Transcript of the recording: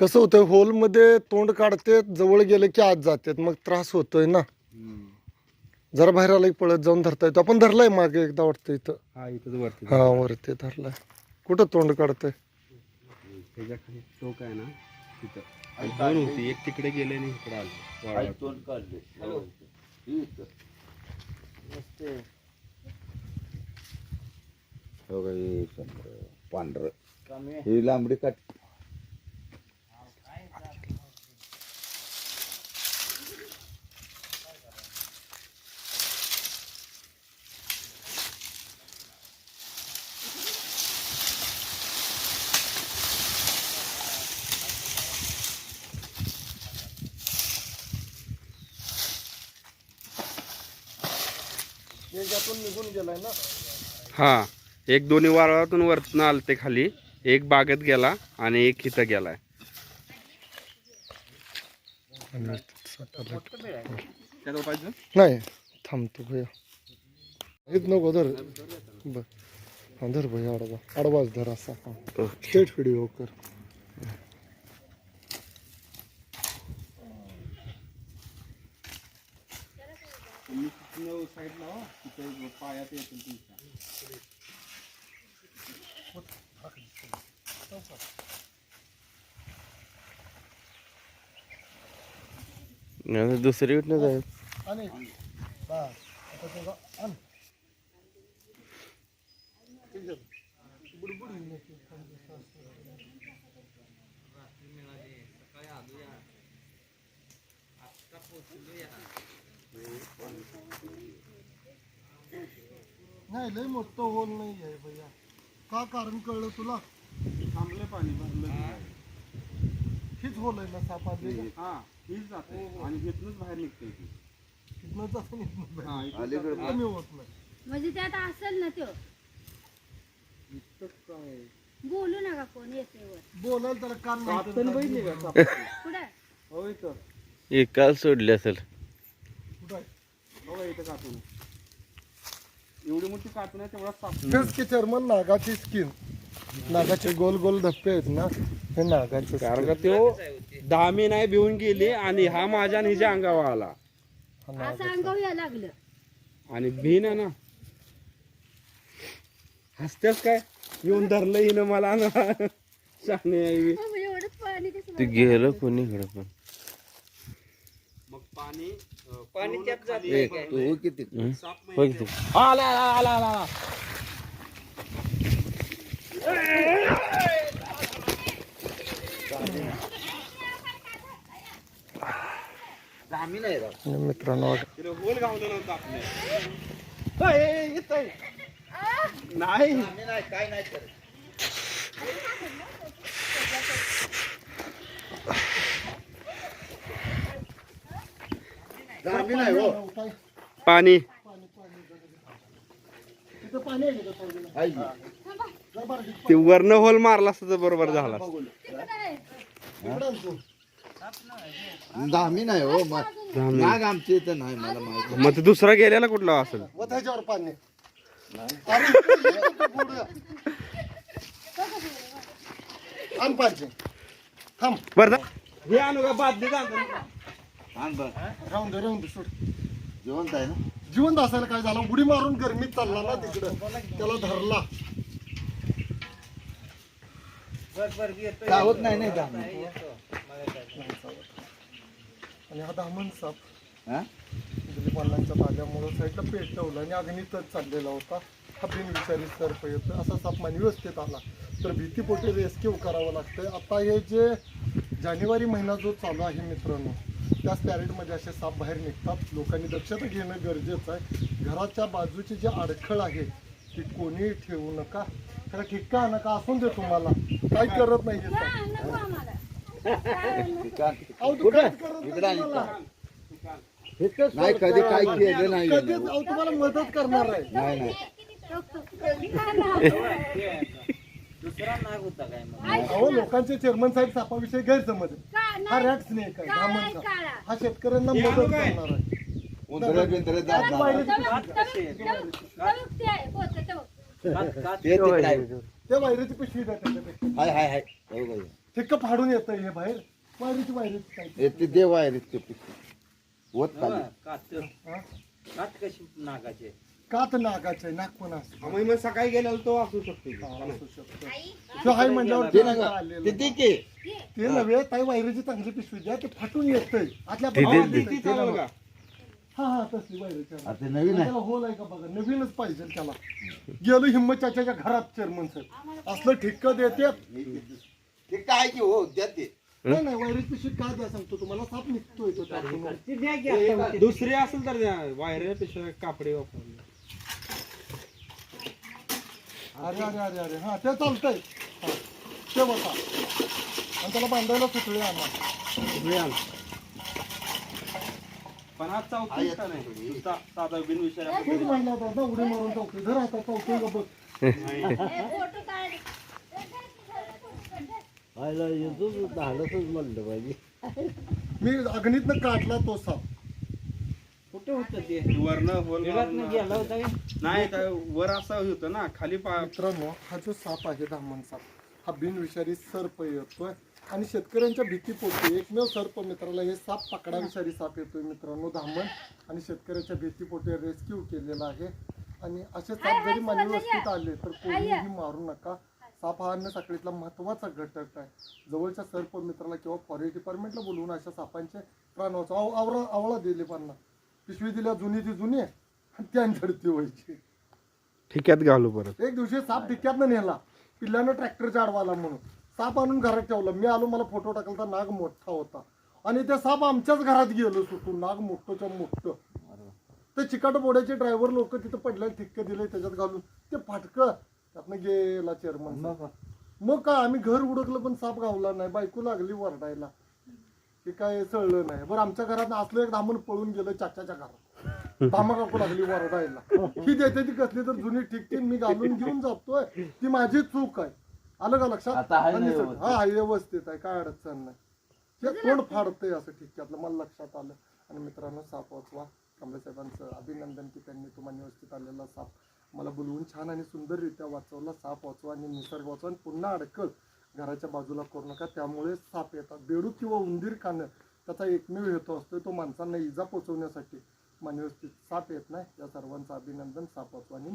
कसं होतं होलमध्ये तोंड काढते जवळ गेले की आत जातात. मग त्रास होतोय ना. जरा बाहेर आलं की पळत जाऊन धरता येतो आपण धरलाय मागे एकदा वाटतं इथं. हा इथंच वरती. हा वरती धरलाय. कुठं तोंड काढतंय? त्याच्याखाली टोक आहे ना तिथं. आणि दोन होती. एक तिकडे गेले आणि इकडे आले. वाळवट. तोंड काढले. हो. इथं. हो का, हे समजा पांढरं ही लांबडी काट याच्यातून निघून गेलाय ना? हा एक दोन्ही वारळातून वरतून आलं ते खाली. एक बागेत गेला आणि एक इथं गेलाय. नाही थांबतो भैया. हेच नको धर. बर हा धर भैया आडवा. आडवाच धर असा. हा. स्टेट व्हिडिओ कर. साईडला तिथे पायात येतील जाय आणि बस. आता त्याचा आण. नाही लय मोठं होल नाही आहे भैया. का कारण कळलं तुला? थांबले पाणी भरलं हीच होल आहे ना सापातली हा हीच जाते. आणि इथूनच बाहेर निघते ती. इथनं जातं इथनं बाहेर. हा इथून अलीकडे कमी होत नाही. म्हणजे त्यात असेल ना तो बोलू नका कोण येते वर. बोलायला त्याला कान नाही बघितली का? पुढे हो इथं एक काल सोडली असेल. कुठं? बघा इथं काटून एवढी मोठी काटून आहे तेवढा साप तेच की चर्मन नागाची स्किन नागाचे गोल गोल धप्पे आहेत ना हे नागाचे कारण का तो दहामी नाही भिवून गेली आणि हा माझ्या आणि हिच्या अंगावर आला. असं अंगावर यायला लागलं. आणि भिन आहे ना हसतेस काय? येऊन धरलं हिनं मला ना. पाणी कसं ते गेलं कोणीकडे पण? मग पाणी पाणी त्यात जात ए, तू हो? किती बघ ते. आला आला आला आला आला. आम्ही नाही राव. मित्रांनो तिला होल गावलं नव्हतं आपल्या. नाही आम्ही नाही काय नाही करत. नाही हो. पाणी. की? ते वर्ण होल मारला असता तर बरोबर झाला असता. आम्ही नाही हो मग धामी. नाग आमच्या इथं नाही मला माहिती मग ते दुसरा गेलेला कुठला असेल? व त्याच्यावर पाणी. अरे, इकडं ये तू पुढं. आण पाहिजे थांब. बरं. हे आणू का? बादली आण राहून दे राहून दे सोड. जिवंत आहे ना? जिवंत असायला काय झालं? उडी मारून गरमीत चालला ना तिकडं. त्याला धरला. चावत नाही नाही दाम आणि हा दामन साप. हा? साईडला पेटवला आणि अग्नीतच चाललेला होता. हा बिनविषारी सर्प येतो असा साप व्यवस्थित आला. तर भीतीपोटी रेस्क्यू करावं लागतंय. आता हे जे जानेवारी महिना जो चालू आहे मित्रांनो त्या स्पॅरेटमध्ये असे साप बाहेर निघतात. लोकांनी दक्षता घेणं गरजेचं आहे. घराच्या बाजूची जी अडखळ आहे ती कोणीही ठेवू नका. त्याला ठिक्का नका असून दे तुम्हाला. काही करत नाही अहो, तू काहीच करत इकडं नाही तुम्हाला. नाही कधी काय केलं नाही. कधीच अहो, तुम्हाला मदत करणार आहे. नाही नाही. दुसरा नाग होता काय मग? अहो लोकांचे चेअरमन साहेब सापाविषयी गैरसमज आहे. हा रॅट स्नेक आहे धामणचा. हा शेतकऱ्यांना मदत करणार आहे. उंदरे बिंदरे ते वायरीची पिशवी द्या त्याच्यापेक्षा. हाय हाय हाय. हो बाई. ठिक्क फाडून येतं हे बाहेर. वायरीची वायरीची काय हे ते देव आहे रे ते पिशवी. ओत खाली कात हा? कात कशी नागाचे कात नागाचं आहे नाग पण असतं मग सकाळी गेल्यावर तो असू शकतो हा, असू शकतं. तो हाय म्हणल्यावर ते ते नका. आलेलं. ते ते. के ते नव्हे ताई वायरीची चांगली पिशवी द्या ते फाटून येतंय. आतल्या ते- भावाला ते- येतंय, ते चालेल नव्हे. का हा हा तसली वायरीची. आता नवीन आहे. त्याला होल आहे का बघा? नवीनच पाहिजे त्याला. गेलो हिम्मत चाच्याच्या घरात चेअरमन साहेब. असलं ठिक्क देते. ते काय की हो द्या ते. नाही नाही वायरीची पिशवी का द्या सांगतो तुम्हाला? साप निघतोय तो त्यातून. दुसरी असेल तर द्या. वायरपेक्षा कापडे वापरले अरे अरे अरे अरे. हा ते चालतंय. हा, ते बसा आणि त्याला बांधायला आणा पण हा चौथी का नाही? नुसता साधा बिनविषय खूप महिला होता ना उडी मारून चौकी धर आता चौकी बघ आयला धाडसच म्हणलं पाहिजे. मी अग्नीतनं काढला तो साप. कुठे होत ते वरनं होल विराटनं गेला होता का? नाही त्या वर असं होतं ना खाली पा मित्रांनो हा जो साप आहे धामण साप हा बिनविषारी सर्प येतोय. आणि शेतकऱ्यांच्या भीतीपोटी एकमेव सर्प मित्राला हे साप पकडाविषारी साप येतोय मित्रांनो धामण. आणि शेतकऱ्याच्या भीतीपोटी रेस्क्यू केलेला आहे. आणि असे साप जरी मानवी वस्तीत आले तर कोणीही मारू नका. साप हा अन्न साखळीतला महत्त्वाचा घटक आहे. जवळच्या सर्प मित्राला किंवा फॉरेस्ट डिपार्टमेंटला बोलवून अशा सापांचे प्राण वाचवा. आव- आवरा आवळा दिले पाना पिशवी दिल्या जुनी ती जुनी आणि त्यांच्याकडे व्हायची. ठिक्यात घालू परत. एक दिवशी साप टिक्क्यातनं नेला. पिल्ल्यानं ट्रॅक्टरच्या आडवाला म्हणून. साप आणून घरात ठेवला. मी आलो मला फोटो टाकला तर नाग मोठा होता. आणि त्या साप आमच्याच घरात गेलो सुटून. नाग मोठंच्या मोठं. ते चिकाट बोड्याचे ड्रायव्हर लोक तिथं पडल्याने ठिक्क दिले त्याच्यात घालून. ते फाटकं. त्यातनं गेला चेअरमन मग? काय? आम्ही घर उडकलं पण साप गावला नाही. बायको लागली वरडायला. की काय सळलं नाही. बरं आमच्या घरात असलं एक धामून पळून गेलं चाच्याच्या घरात. धामा काकू लागली वरडायला ही देते ती कसली तर जुनी ठीक मी घालून घेऊन जातोय. ती माझी चूक आहे. आलं का लक्षात. हा आहे व्यवस्थित आहे. काय अडचण नाही. हे तोंड फाडतंय असं ठिक्क्यातलं मला लक्षात आलं. आणि मित्रांनो साप वाचवा. कांबळे साहेबांचं अभिनंदन की त्यांनी तुम्हाला व्यवस्थित आलेला साप मला बोलवून छान आणि सुंदररित्या वाचवला. साप वाचवा आणि निसर्ग वाचवा आणि पुन्हा अडकल. घराच्या बाजूला करू नका. त्यामुळे साप येतात. बेडूक किंवा उंदीर खाणं त्याचा एकमेव हेतू असतो तो माणसांना इजा पोचवण्यासाठी मानवस्थित साप येत नाही. या सर्वांचं अभिनंदन. साप वाचवा आणि